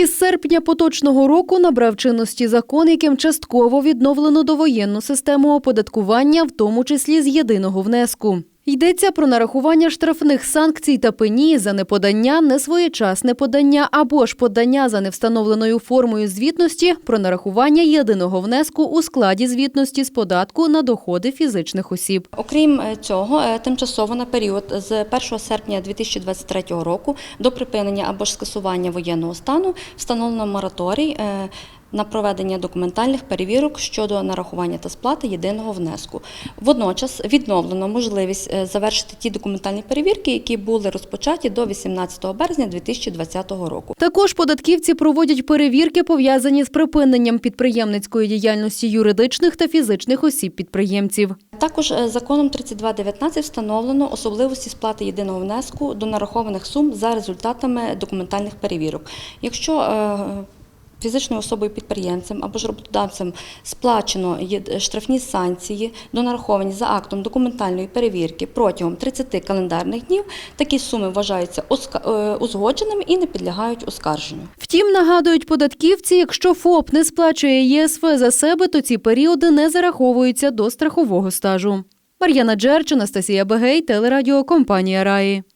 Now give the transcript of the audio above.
Із серпня поточного року набрав чинності закон, яким частково відновлено довоєнну систему оподаткування, в тому числі з єдиного внеску. Йдеться про нарахування штрафних санкцій та пені за неподання, несвоєчасне подання або ж подання за невстановленою формою звітності про нарахування єдиного внеску у складі звітності з податку на доходи фізичних осіб. Окрім е, цього, е, тимчасово на період з 1 серпня 2023 року до припинення або ж скасування воєнного стану встановлено мораторій е, на проведення документальних перевірок щодо нарахування та сплати єдиного внеску. Водночас відновлено можливість е, завершити ті документальні перевірки, які були розпочаті до 18 березня 2020 року. Також податківці проводять перевірки, пов'язані з припиненням підприємницької діяльності юридичних та фізичних осіб-підприємців. Також е, законом 3219 встановлено особливості сплати єдиного внеску до нарахованих сум за результатами документальних перевірок. Якщо е, Фізичною особою підприємцем або ж роботодавцем сплачено штрафні санкції, донараховані за актом документальної перевірки протягом 30 календарних днів. Такі суми вважаються е, узгодженими і не підлягають оскарженню. Втім, нагадують податківці, якщо ФОП не сплачує ЄСВ за себе, то ці періоди не зараховуються до страхового стажу. Мар'яна Джерч, Анастасія Бегей, телерадіокомпанія Раї.